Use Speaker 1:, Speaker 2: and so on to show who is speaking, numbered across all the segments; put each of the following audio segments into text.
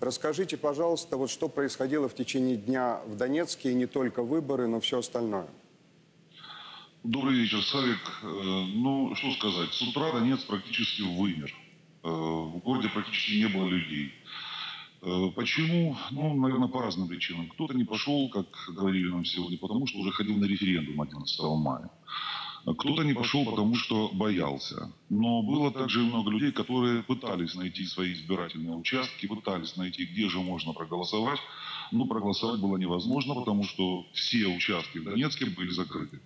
Speaker 1: Расскажите, пожалуйста, вот что происходило в течение дня в Донецке, и не только выборы, но все остальное.
Speaker 2: Добрый вечер, Савик. Э, Ну, что сказать, с утра Донец практически вымер. Э, В городе практически не было людей. Э, Почему? Ну, наверное, по разным причинам. Кто-то не пошел, как говорили нам сегодня, потому что уже ходил на референдум 11 мая. А Кто-то не пошел, потому что боялся. Но было также много людей, которые пытались найти свои избирательные участки, пытались найти, где же можно проголосовать. Но проголосовать было невозможно, потому что все участки в Донецке были закрыты.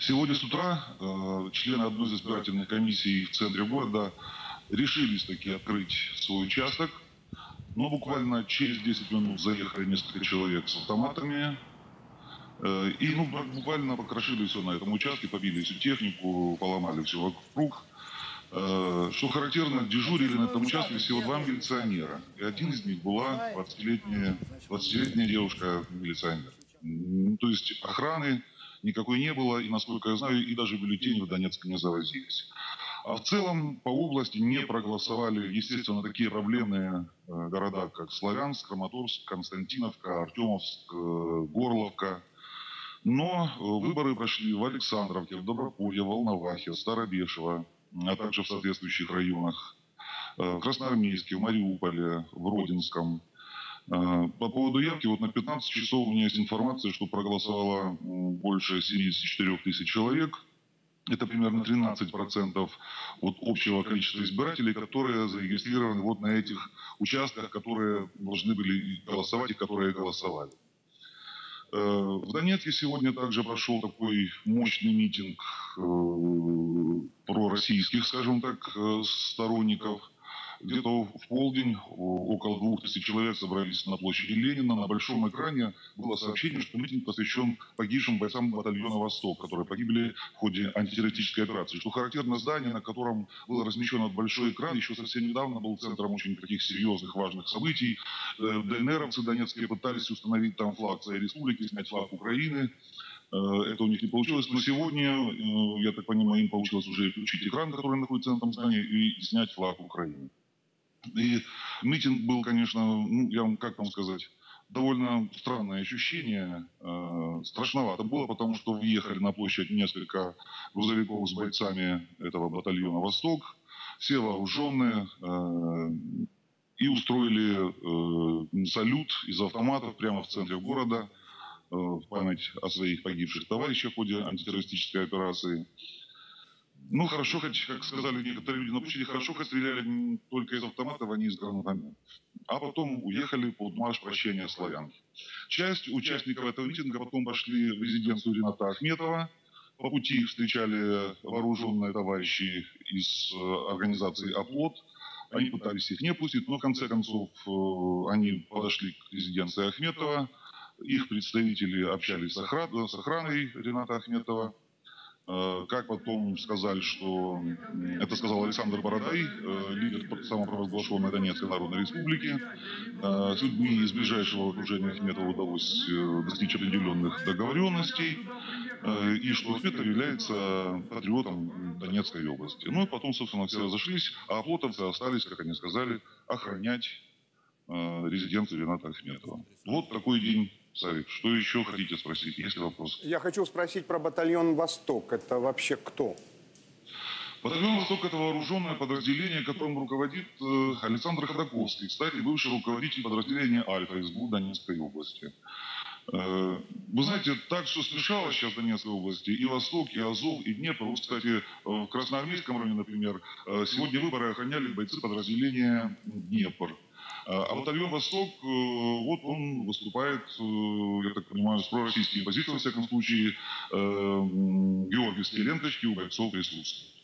Speaker 2: Сегодня с утра э, члены одной из избирательных комиссий в центре города решились таки открыть свой участок. Но буквально через 10 минут заехали несколько человек с автоматами. Э, и ну, бу- буквально покрошили все на этом участке, побили всю технику, поломали все вокруг. Э, Что характерно, дежурили на этом участке всего два милиционера. И один из них была 20-летняя 20 девушка-милиционер. То есть охраны никакой не было, и, насколько я знаю, и даже бюллетени в Донецк не завозились. А в целом по области не проголосовали, естественно, такие проблемные э, города, как Славянск, Краматорск, Константиновка, Артемовск, Горловка. Но э, выборы прошли в Александровке, в Доброполье, Волновахе, Старобешево, а также в соответствующих районах. Э, В Красноармейске, в Мариуполе, в Родинском. Э, По поводу явки, вот на 15 часов у меня есть информация, что проголосовало больше 74 тысяч человек. Это примерно 13% от общего количества избирателей, которые зарегистрированы вот на этих участках, которые должны были голосовать и которые голосовали. Э, В Донецке сегодня также прошел такой мощный митинг э, пророссийских, скажем так, э, сторонников. Где-то в полдень около двух тысяч человек собрались на площади Ленина. На большом экране было сообщение, что митинг посвящен погибшим бойцам батальона «Восток», которые погибли в ходе антитеррористической операции. Что характерно, здание, на котором был размещен этот большой экран, еще совсем недавно был центром очень таких серьезных, важных событий. Э, ДНРовцы донецкие пытались установить там флаг своей республики, снять флаг Украины. Э, Это у них не получилось. Но сегодня, э, я так понимаю, им получилось уже включить экран, который находится на этом здании, и снять флаг Украины. И митинг был, конечно, ну, я вам, как вам сказать, довольно странное ощущение. Э, страшновато было, потому что въехали на площадь несколько грузовиков с бойцами этого батальона «Восток», все вооруженные, э, и устроили э, салют из автоматов прямо в центре города э, в память о своих погибших товарищах в ходе антитеррористической операции. Ну, хорошо, хоть, как сказали некоторые люди на площади, хорошо, хоть стреляли только из автоматов, а не из гранатометов. А потом уехали под марш прощения славянки. Часть участников этого митинга потом пошли в резиденцию Рената Ахметова. По пути их встречали вооруженные товарищи из э, организации «Оплот». Они пытались их не пустить, но в конце концов э, они подошли к резиденции Ахметова. Их представители общались с охраной Рената Ахметова. Э, Как потом сказали, что это сказал Александр Бородай, э, лидер самопровозглашенной Донецкой Народной Республики. Э, С людьми из ближайшего окружения Ахметова удалось достичь определенных договоренностей, и что Ахметов является патриотом Донецкой области. Ну и потом, собственно, все разошлись, а оплотовцы остались, как они сказали, охранять резиденцию Рената Ахметова. Вот такой день, Савик. Что еще хотите спросить? Есть ли вопросы?
Speaker 1: Я хочу спросить про батальон «Восток». Это вообще кто?
Speaker 2: Батальон «Восток» — это вооруженное подразделение, которым руководит э, Александр Ходаковский, кстати, бывший руководитель подразделения «Альфа» СБУ Донецкой области. Э, Вы знаете, так что смешалось сейчас в Донецкой области, и Восток, и Азов, и Днепр. Вот, кстати, э, в Красноармейском районе, например, э, сегодня выборы охраняли бойцы подразделения Днепр. А батальон «Восток», вот он выступает, я так понимаю, с пророссийскими позициями, во всяком случае, м, георгиевские ленточки у бойцов присутствуют.